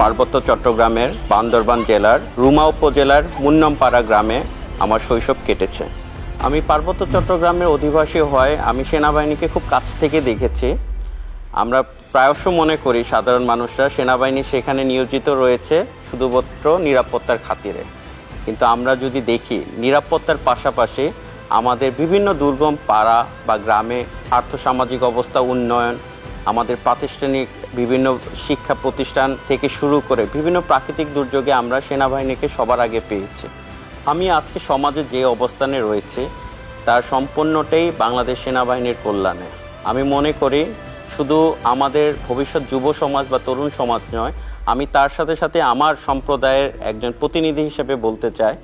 পার্বত্য চট্টগ্রামের বান্দরবান জেলার রুমা উপজেলার মুন্নমপাড়া গ্রামে আমার শৈশব কেটেছে। আমি পার্বত্য চট্টগ্রামের অধিবাসী হওয়ায় আমি সেনাবাহিনীকে খুব কাছ থেকে দেখেছি। আমরা প্রায়শ মনে করি সাধারণ মানুষরা সেনাবাহিনী সেখানে নিয়োজিত রয়েছে শুধুমাত্র নিরাপত্তার খাতিরে। কিন্তু আমরা যদি দেখি নিরাপত্তার পাশাপাশি আমাদের বিভিন্ন দুর্গম পাড়া বা গ্রামে আর্থসামাজিক অবস্থা, উন্নয়ন আমাদের প্রাতিষ্ঠানিক বিভিন্ন শিক্ষা প্রতিষ্ঠান থেকে শুরু করে বিভিন্ন প্রাকৃতিক দুর্যোগে আমরা সেনাবাহিনীকে সবার আগে পেয়েছি। আমি আজকে সমাজে যে অবস্থানে রয়েছে, তার সম্পূর্ণটাই বাংলাদেশ সেনাবাহিনীর কল্যাণে। আমি মনে করি শুধু আমাদের ভবিষ্যৎ যুব সমাজ বা তরুণ সমাজ নয়, আমি তার সাথে সাথে আমার সম্প্রদায়ের একজন প্রতিনিধি হিসেবে বলতে চাই,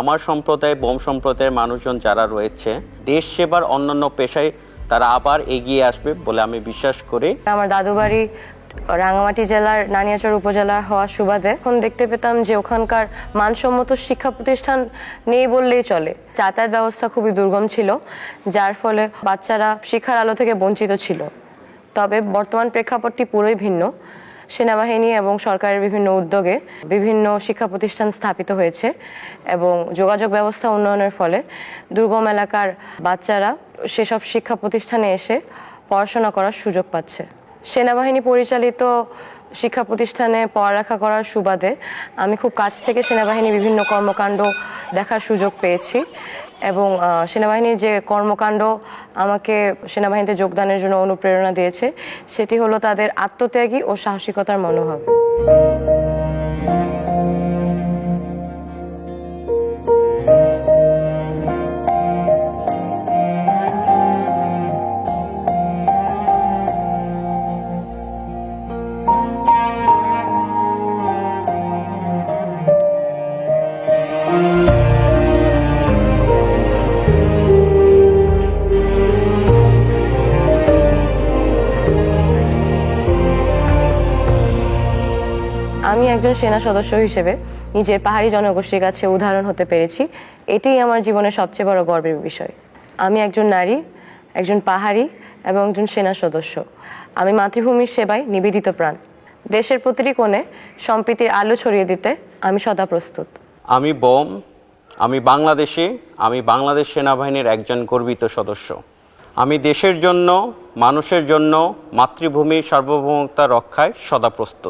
আমার সম্প্রদায়, বোম সম্প্রদায়ের মানুষজন যারা রয়েছে, দেশ সেবার অন্যান্য পেশায় তারা আবার এগিয়ে আসবে বলে আমি বিশ্বাস করি। আমার দাদু বাড়ি রাঙামাটি জেলার নানিয়াচর উপজেলা হওয়ার সুবাদে এখন দেখতে পেতাম যে ওখানকার মানসম্মত শিক্ষা প্রতিষ্ঠান নেই বললেই চলে। যাতায়াত ব্যবস্থা খুবই দুর্গম ছিল, যার ফলে বাচ্চারা শিক্ষার আলো থেকে বঞ্চিত ছিল। তবে বর্তমান প্রেক্ষাপটটি পুরোই ভিন্ন। সেনাবাহিনী এবং সরকারের বিভিন্ন উদ্যোগে বিভিন্ন শিক্ষা প্রতিষ্ঠান স্থাপিত হয়েছে এবং যোগাযোগ ব্যবস্থা উন্নয়নের ফলে দুর্গম এলাকার বাচ্চারা সেসব শিক্ষা প্রতিষ্ঠানে এসে পড়াশোনা করার সুযোগ পাচ্ছে। সেনাবাহিনী পরিচালিত শিক্ষা প্রতিষ্ঠানে পড়ালেখা করার সুবাদে আমি খুব কাছ থেকে সেনাবাহিনী বিভিন্ন কর্মকাণ্ড দেখার সুযোগ পেয়েছি এবং সেনাবাহিনীর যে কর্মকাণ্ড আমাকে সেনাবাহিনীতে যোগদানের জন্য অনুপ্রেরণা দিয়েছে, সেটি হলো তাদের আত্মত্যাগী ও সাহসিকতার মনোভাব। আমি একজন সেনা সদস্য হিসেবে নিজের পাহাড়ি জনগোষ্ঠীর কাছে উদাহরণ হতে পেরেছি। এটাই আমার জীবনের সবচেয়ে বড় গর্বের বিষয়। আমি একজন নারী, একজন পাহাড়ি এবং একজন সেনা সদস্য। আমি মাতৃভূমির সেবায় নিবেদিত প্রাণ। দেশের প্রতিটি কোণে সম্প্রীতির আলো ছড়িয়ে দিতে আমি সদা প্রস্তুত। আমি বোম, আমি বাংলাদেশি, আমি বাংলাদেশ সেনাবাহিনীর একজন গর্বিত সদস্য। আমি দেশের জন্য, মানুষের জন্য মাতৃভূমির সার্বভৌমতা রক্ষায় সদা প্রস্তুত।